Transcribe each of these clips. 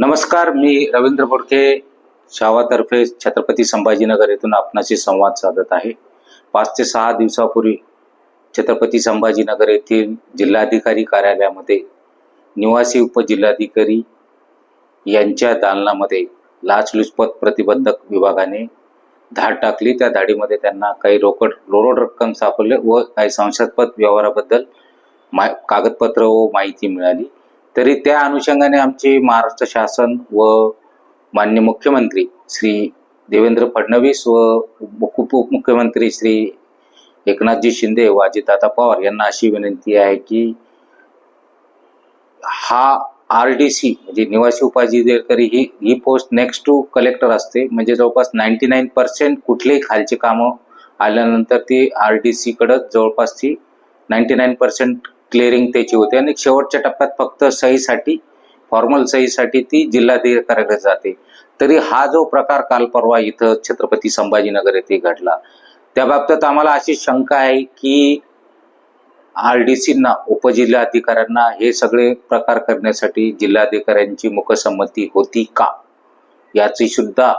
नमस्कार मी रवींद्र बोडके शावातर्फे छत्रपती संभाजीनगर येथून आपणाशी संवाद साधत आहे. पाच ते सहा दिवसापूर्वी छत्रपती संभाजीनगर येथील जिल्हाधिकारी कार्यालयामध्ये निवासी उपजिल्हाधिकारी यांच्या दालनामध्ये लाचलुचपत प्रतिबंधक विभागाने धाड टाकली. त्या धाडीमध्ये त्यांना काही रोकड रोकड रक्कम सापडले व काही संशयास्पद व्यवहाराबद्दल मा कागदपत्र व माहिती मिळाली. तरी त्या अनुषंगाने आमचे महाराष्ट्र शासन व मान्य मुख्यमंत्री श्री देवेंद्र फडणवीस व उपमुख्यमंत्री श्री एकनाथजी शिंदे व अजितदादा पवार यांना अशी विनंती आहे की हा आर डी सी म्हणजे निवासी उपाधिकारी ही ही पोस्ट नेक्स्ट टू कलेक्टर असते. म्हणजे जवळपास नाईन्टी नाईन पर्सेंट कुठलेही खालची कामं आल्यानंतर ती आर डी सीकडं जवळपास ती नाईन्टी नाईन पर्सेंट क्लिअरिंग त्याची होते. आणि शेवटच्या टप्प्यात फक्त सहीसाठी फॉर्मल सहीसाठी ती जिल्हाधिकाऱ्याकडे जाते. तरी हा जो प्रकार काल परवा इथं छत्रपती संभाजीनगर येथे घडला. त्या बाबतीत आम्हाला अशी शंका आहे की आर डी सीना उपजिल्हाधिकाऱ्यांना हे सगळे प्रकार करण्यासाठी जिल्हाधिकाऱ्यांची मुखसंमती होती का? याची सुद्धा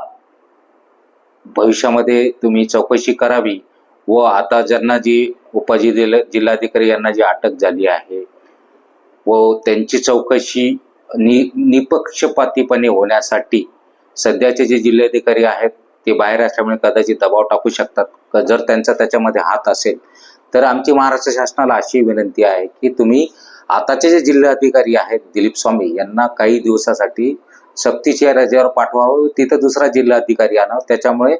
भविष्यामध्ये तुम्ही चौकशी करावी व आता ज्यांना जी उपजिल्हा जिल्हाधिकारी यांना जी अटक झाली आहे व त्यांची चौकशी नि निपक्षपातीपणे होण्यासाठी सध्याचे जे जिल्हाधिकारी आहेत ते बाहेर असल्यामुळे कदाचित दबाव टाकू शकतात. जर त्यांचा त्याच्यामध्ये हात असेल तर आमची महाराष्ट्र शासनाला अशी विनंती आहे की तुम्ही आताचे जे जिल्हाधिकारी आहेत दिलीप स्वामी यांना काही दिवसासाठी सक्तीच्या रजेवर पाठवावं. तिथं दुसरा जिल्हाधिकारी आणावं. त्याच्यामुळे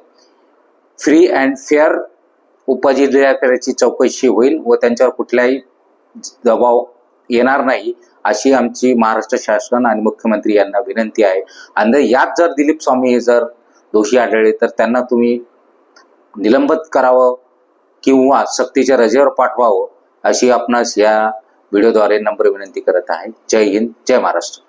फ्री अँड फेअर उपजिल्हाधिकाऱ्याची चौकशी होईल व त्यांच्यावर कुठलाही दबाव येणार नाही अशी आमची महाराष्ट्र शासन आणि मुख्यमंत्री यांना विनंती आहे. आणि यात जर दिलीप स्वामी हे जर दोषी आढळले तर त्यांना तुम्ही निलंबित करावं किंवा सक्तीच्या रजेवर पाठवावं अशी आपणास या व्हिडिओद्वारे नम्र विनंती करत आहे. जय हिंद जय महाराष्ट्र.